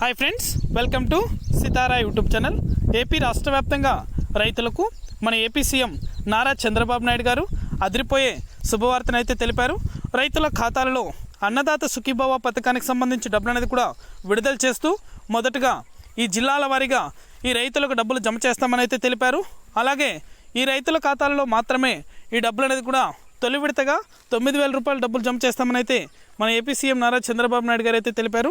Hi friends welcome to Sitara YouTube channel A P రాష్ట్ర వ్యాప్తంగా రైతులకు మన A P C M Nara Chandrababu Naidu garu అదిరిపోయే శుభవార్తను అయితే తెలిపారు. రైతుల ఖాతాలలో అన్నదాత సుఖీభావ పథకానికి సంబంధించి డబ్బులు అనేది కూడా విడుదల చేస్తూ మొదటగా ఈ జిల్లాల వారీగా ఈ రైతులకు డబ్బులు జమ చేస్తామని అయితే తెలిపారు. అలాగే ఈ రైతుల ఖాతాలలో మాత్రమే ఈ డబ్బులు అనేది కూడా తొలి విడతగా తొమ్మిది వేల రూపాయల డబ్బులు జమ చేస్తామని అయితే మన A P C M Nara Chandrababu Naidu garu అయితే తెలిపారు.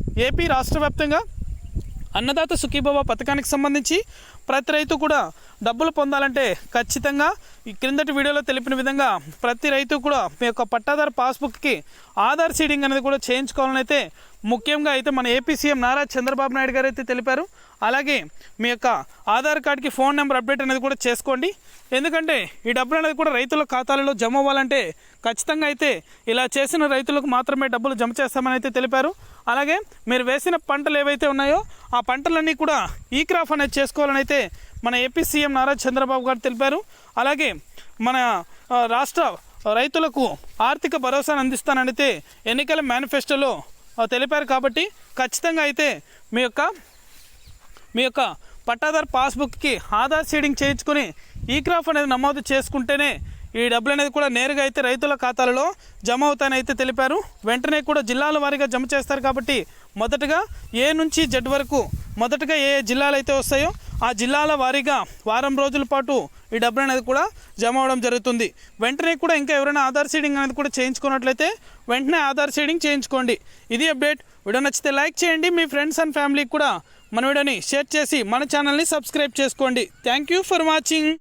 ఏపీ రాష్ట్ర వ్యాప్తంగా అన్నదాత సుఖీభవ పథకానికి సంబంధించి ప్రతి రైతు కూడా డబ్బులు పొందాలంటే ఖచ్చితంగా ఈ క్రిందటి వీడియోలో తెలిపిన విధంగా ప్రతి రైతు కూడా మీ యొక్క పట్టాదారు పాస్బుక్కి ఆధార్ సీడింగ్ అనేది కూడా చేయించుకోవాలని అయితే ముఖ్యంగా అయితే మన A P C M Nara Chandrababu Naidu garu అయితే తెలిపారు. అలాగే మీ యొక్క ఆధార్ కార్డ్కి ఫోన్ నెంబర్ అప్డేట్ అనేది కూడా చేసుకోండి. ఎందుకంటే ఈ డబ్బులు అనేది కూడా రైతుల ఖాతాలలో జమ అవ్వాలంటే ఖచ్చితంగా అయితే ఇలా చేసిన రైతులకు మాత్రమే డబ్బులు జమ చేస్తామని అయితే తెలిపారు. అలాగే మీరు వేసిన పంటలు ఏవైతే ఉన్నాయో ఆ పంటలన్నీ కూడా ఈ క్రాఫ్ అనేది చేసుకోవాలని అయితే మన ఏపీ సీఎం నారా చంద్రబాబు గారు తెలిపారు. అలాగే మన రాష్ట్ర రైతులకు ఆర్థిక భరోసాను అందిస్తానని అయితే ఎన్నికల మేనిఫెస్టోలో తెలిపారు కాబట్టి ఖచ్చితంగా అయితే మీ యొక్క మీ యొక్క పట్టాదారు పాస్బుక్కి ఆధార్ సీడింగ్ చేయించుకొని ఈ క్రాఫ్ అనేది నమోదు చేసుకుంటేనే ఈ డబ్బులు అనేది కూడా నేరుగా అయితే రైతుల ఖాతాలలో జమ అవుతాయని అయితే తెలిపారు. వెంటనే కూడా జిల్లాల వారీగా జమ చేస్తారు కాబట్టి మొదటగా ఏ నుంచి జెడ్ వరకు మొదటగా ఏ ఏ జిల్లాలు అయితే వస్తాయో ఆ జిల్లాల వారీగా వారం రోజుల పాటు ఈ డబ్బులు అనేది కూడా జమ అవడం జరుగుతుంది. వెంటనే కూడా ఇంకా ఎవరైనా ఆధార్ సీడింగ్ అనేది కూడా చేయించుకున్నట్లయితే వెంటనే ఆధార్ సీడింగ్ చేయించుకోండి. ఇది అప్డేట్. వీడియో నచ్చితే లైక్ చేయండి. మీ ఫ్రెండ్స్ అండ్ ఫ్యామిలీకి కూడా మన వీడియోని షేర్ చేసి మన ఛానల్ని సబ్స్క్రైబ్ చేసుకోండి. Thank you for watching.